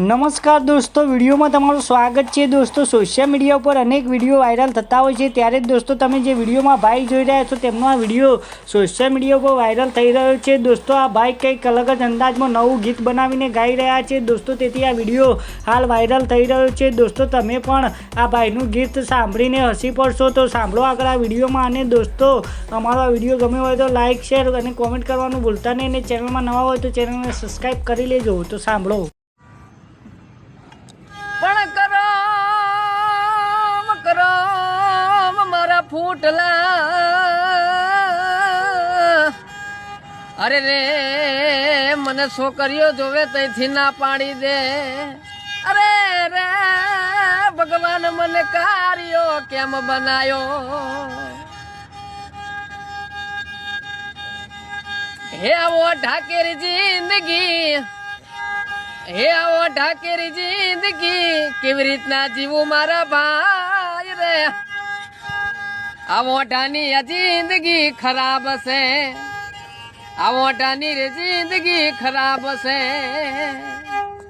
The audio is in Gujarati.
નમસ્કાર દોસ્તો, વિડીયોમાં તમારું સ્વાગત છે. દોસ્તો સોશિયલ મીડિયા ઉપર અનેક વીડિયો વાયરલ થતા હોય છે. ત્યારે જ દોસ્તો, તમે જે વિડીયોમાં ભાઈ જોઈ રહ્યા છો, તેમનો આ વીડિયો સોશિયલ મીડિયા ઉપર વાયરલ થઈ રહ્યો છે. દોસ્તો, આ ભાઈ કંઈક અલગ જ અંદાજમાં નવું ગીત બનાવીને ગાઈ રહ્યા છે. દોસ્તો, તેથી આ વીડિયો હાલ વાયરલ થઈ રહ્યો છે. દોસ્તો, તમે પણ આ ભાઈનું ગીત સાંભળીને હસી પડશો. તો સાંભળો આગળ આ વિડીયોમાં. અને દોસ્તો, અમારો આ વીડિયો ગમ્યો હોય તો લાઇક શેર અને કોમેન્ટ કરવાનું ભૂલતા નહીં. અને ચેનલમાં નવા હોય તો ચેનલને સબસ્ક્રાઈબ કરી લેજો. તો સાંભળો. મારા અરે રે, મને છોકરીઓ જોવે તઈથી ના પાડી દે. અરે રે, ભગવાન મને કાર્યો કેમ બનાયો? હે આવો ઢાકેરી જિંદગી, હે આવો ઢાકેરી જિંદગી, કેવી રીતના જીવું મારા ભાઈ રે? આ મોઢાની આ જિંદગી ખરાબ છે. આવોટાની જિંદગી ખરાબ છે.